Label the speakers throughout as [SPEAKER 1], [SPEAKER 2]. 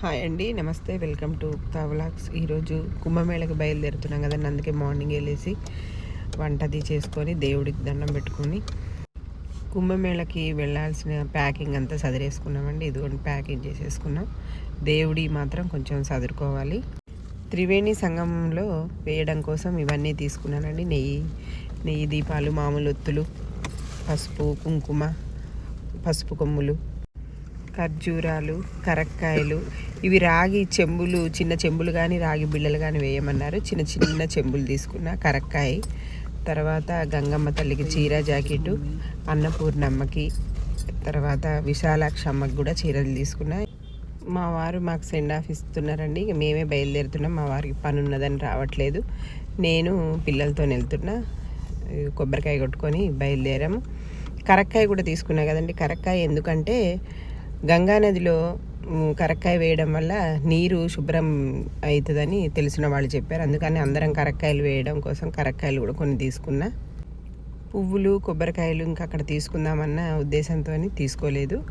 [SPEAKER 1] Hi అండి నమస్తే. Welcome to vlogs. ఈరోజు కుంభమేళకి బయలుదేరుతున్నాం కదండి. అందుకే మార్నింగ్ వెళ్ళేసి వంటది చేసుకొని దేవుడికి దండం పెట్టుకొని కుంభమేళకి వెళ్ళాల్సిన ప్యాకింగ్ అంతా సదిరేసుకున్నామండి. ఇదిగోండి ప్యాకింగ్ చేసేసుకున్నాం. దేవుడి మాత్రం కొంచెం సదురుకోవాలి. త్రివేణి సంగమంలో వేయడం కోసం ఇవన్నీ తీసుకున్నానండి. నెయ్యి నెయ్యి దీపాలు మామూలు ఒత్తులు పసుపు కుంకుమ పసుపు కొమ్ములు ఖర్జూరాలు కరక్కాయలు ఇవి రాగి చెంబులు చిన్న చెంబులు కానీ రాగి బిళ్ళలు కానీ వేయమన్నారు. చిన్న చిన్న చెంబులు తీసుకున్న కరక్కాయ. తర్వాత గంగమ్మ తల్లికి చీర జాకెట్ అన్నపూర్ణమ్మకి తర్వాత విశాలాక్ష అమ్మకి కూడా చీరలు తీసుకున్నా. మా వారు మాకు సెండ్ ఆఫ్ ఇస్తున్నారండి. ఇక మేమే బయలుదేరుతున్నాం. మా వారికి పని ఉన్నదని రావట్లేదు. నేను పిల్లలతో వెళ్తున్నా. కొబ్బరికాయ కొట్టుకొని బయలుదేరాము. కరక్కాయ కూడా తీసుకున్నా కదండి. కరక్కాయ ఎందుకంటే గంగా నదిలో కరక్కాయ వేయడం వల్ల నీరు శుభ్రం అవుతుందని తెలిసిన వాళ్ళు చెప్పారు. అందుకని అందరం కరక్కాయలు వేయడం కోసం కరక్కాయలు కూడా కొన్ని తీసుకున్నా. పువ్వులు కొబ్బరికాయలు ఇంకా అక్కడ తీసుకుందామన్న ఉద్దేశంతో తీసుకోలేదు.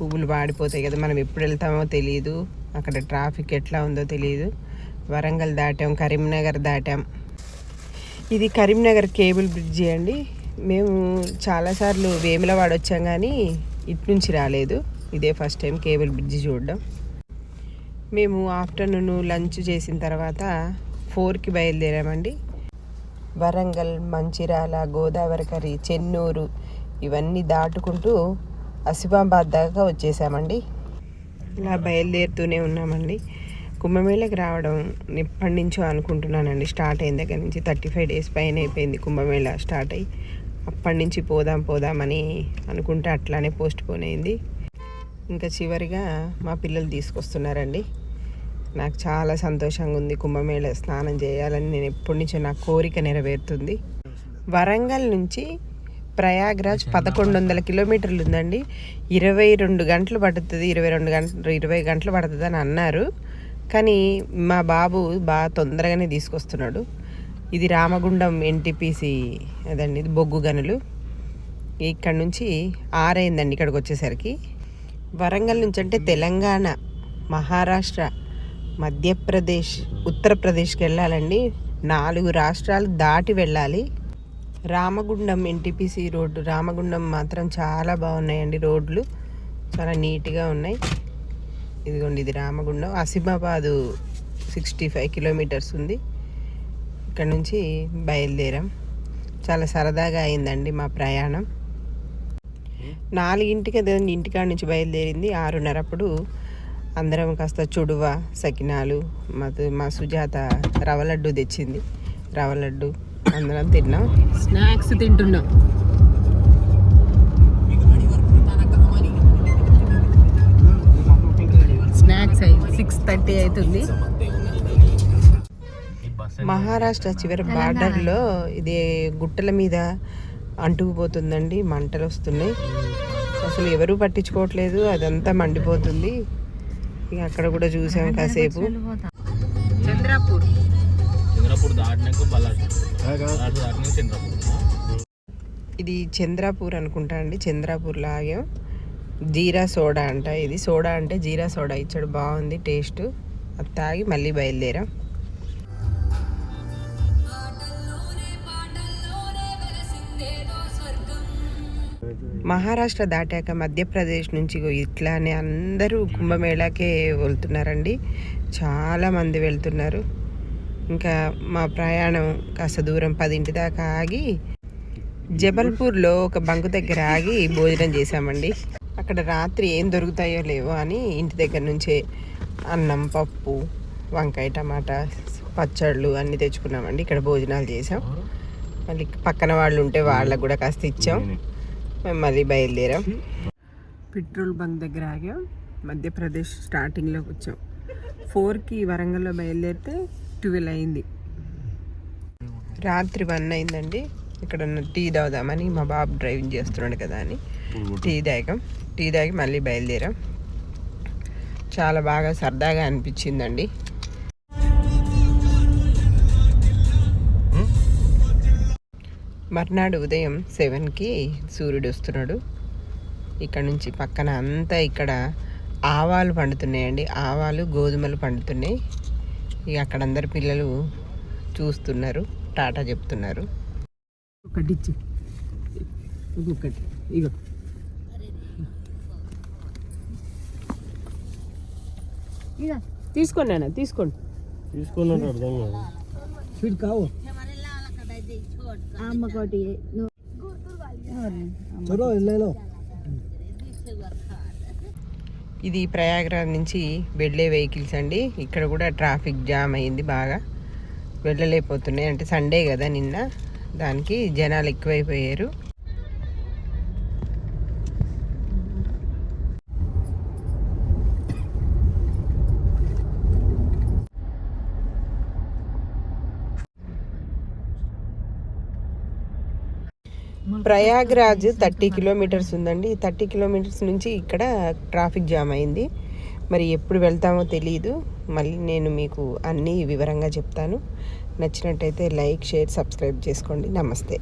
[SPEAKER 1] పువ్వులు వాడిపోతాయి కదా మనం ఎప్పుడు వెళ్తామో తెలియదు అక్కడ ట్రాఫిక్ ఎట్లా ఉందో తెలియదు వరంగల్ దాటాం కరీంనగర్ దాటాం. ఇది కరీంనగర్ కేబుల్ బ్రిడ్జి అండి. మేము చాలాసార్లు వేములవాడ వచ్చాం కానీ ఇటు నుంచి రాలేదు. ఇదే ఫస్ట్ టైం కేబుల్ బ్రిడ్జి చూడడం. మేము ఆఫ్టర్నూన్ లంచ్ చేసిన తర్వాత ఫోర్కి బయలుదేరామండి. వరంగల్ మంచిర్యాల గోదావరికరి చెన్నూరు ఇవన్నీ దాటుకుంటూ అసిఫాబాద్ దాకా వచ్చేసామండి. ఇలా బయలుదేరుతూనే ఉన్నామండి. కుంభమేళకి రావడం ఎప్పటి నుంచో అనుకుంటున్నానండి. స్టార్ట్ అయిన దగ్గర నుంచి థర్టీ ఫైవ్ డేస్ పైన అయిపోయింది కుంభమేళ స్టార్ట్ అయ్యి. అప్పటి నుంచి పోదాం పోదామని అనుకుంటే అట్లానే పోస్ట్ పోన్ అయింది. ఇంకా చివరిగా మా పిల్లలు తీసుకొస్తున్నారండి. నాకు చాలా సంతోషంగా ఉంది కుంభమేళ స్నానం చేయాలని నేను ఎప్పటి నుంచో నా కోరిక నెరవేరుతుంది. వరంగల్ నుంచి ప్రయాగ్రాజ్ పదకొండు వందల కిలోమీటర్లు ఉందండి. ఇరవై రెండు గంటలు పడుతుంది ఇరవై రెండు గంటలు ఇరవై గంటలు పడుతుంది అని అన్నారు. కానీ మా బాబు బాగా తొందరగానే తీసుకొస్తున్నాడు. ఇది రామగుండం ఎన్టీపీసీ అదండి ఇది బొగ్గు గనులు. ఇక్కడ నుంచి ఆరైందండి ఇక్కడికి వచ్చేసరికి. వరంగల్ నుంచి అంటే తెలంగాణ మహారాష్ట్ర మధ్యప్రదేశ్ ఉత్తరప్రదేశ్కి వెళ్ళాలండి. నాలుగు రాష్ట్రాలు దాటి వెళ్ళాలి. రామగుండం ఎన్టీపీసీ రోడ్డు రామగుండం మాత్రం చాలా బాగున్నాయండి రోడ్లు. చాలా నీట్గా ఉన్నాయి. ఇదిగోండి ఇది Ramagundam. Asifabad sixty five kilometres ఉంది. ఇక్కడ నుంచి బయలుదేరాం. చాలా సరదాగా అయిందండి మా ప్రయాణం. నాలుగింటికి అదే ఇంటికాడ నుంచి బయలుదేరింది. ఆరున్నరప్పుడు అందరం కాస్త చుడువ సకినాలు మా మా సుజాత రవ లడ్డు తెచ్చింది. రవ లడ్డు అందరం తిన్నాం. స్నాక్స్ తింటున్నాం. స్నాక్స్ అయింది. సిక్స్ థర్టీ అవుతుంది. మహారాష్ట్ర చివరి బార్డర్లో ఇది గుట్టల మీద అంటుకుపోతుందండి మంటలు వస్తున్నాయి అసలు ఎవరు పట్టించుకోవట్లేదు అదంతా మండిపోతుంది. ఇక అక్కడ కూడా చూసాం కాసేపు. చంద్రాపూర్. ఇది చంద్రాపూర్ అనుకుంటా అండి చంద్రాపూర్ లాగాం. జీరా సోడా అంట ఇది. సోడా అంటే జీరా సోడా ఇచ్చాడు. బాగుంది టేస్ట్. అది తాగి మళ్ళీ బయలుదేరాం. మహారాష్ట్ర దాటాక మధ్యప్రదేశ్ నుంచి ఇట్లానే అందరూ కుంభమేళాకే వెళ్తున్నారండి. చాలామంది వెళ్తున్నారు. ఇంకా మా ప్రయాణం కాస్త దూరం పదింటి దాకా ఆగి జబల్పూర్లో ఒక బంకు దగ్గర ఆగి భోజనం చేశామండి. అక్కడ రాత్రి ఏం దొరుకుతాయో లేవో అని ఇంటి దగ్గర నుంచే అన్నం పప్పు వంకాయ టమాటా పచ్చళ్ళు అన్నీ తెచ్చుకున్నామండి. ఇక్కడ భోజనాలు చేసాం మళ్ళీ పక్కన వాళ్ళు ఉంటే వాళ్ళకు కూడా కాస్త ఇచ్చాం. మేము మళ్ళీ బయలుదేరాం. పెట్రోల్ బంక్ దగ్గర ఆగాం. మధ్యప్రదేశ్ స్టార్టింగ్లోకి వచ్చాం. ఫోర్కి వరంగల్లో బయలుదేరితే ట్వెల్వ్ అయింది. రాత్రి వన్ అయిందండి. ఇక్కడ టీ తాగుదామని మా బాబు డ్రైవింగ్ చేస్తున్నాడు కదా అని టీ తాగాం. టీ తాగి మళ్ళీ బయలుదేరాం. చాలా బాగా సరదాగా అనిపించిందండి. మర్నాడు ఉదయం సెవెన్కి సూర్యుడు వస్తున్నాడు. ఇక్కడ నుంచి పక్కన అంతా ఇక్కడ ఆవాలు పండుతున్నాయండి. ఆవాలు గోధుమలు పండుతున్నాయి. ఇక అక్కడ అందరు పిల్లలు చూస్తున్నారు టాటా చెప్తున్నారు. ఒకటి ఇచ్చి. ఇంకొకటి. ఇగో. తీసుకోండి నాన్న తీసుకోండి. స్వీట్ కావు.
[SPEAKER 2] అమ్మకోటి.
[SPEAKER 1] చలో వెళ్ళేలో. ఇది ప్రయాగరాజ్ నుంచి వెళ్ళే వెహికల్స్ అండి. ఇక్కడ కూడా ట్రాఫిక్ జామ్ అయింది బాగా. వెళ్ళలేకపోతున్నాయి. అంటే సండే కదా నిన్న. దానికి జనాలు ఎక్కువైపోయారు. ప్రయాగ్రాజ్ థర్టీ కిలోమీటర్స్ ఉందండి. థర్టీ కిలోమీటర్స్ నుంచి ఇక్కడ ట్రాఫిక్ జామ్ అయింది. మరి ఎప్పుడు వెళ్తామో తెలియదు మళ్ళీ నేను మీకు అన్నీ వివరంగా చెప్తాను. నచ్చినట్టయితే లైక్ షేర్ సబ్స్క్రైబ్ చేసుకోండి. నమస్తే.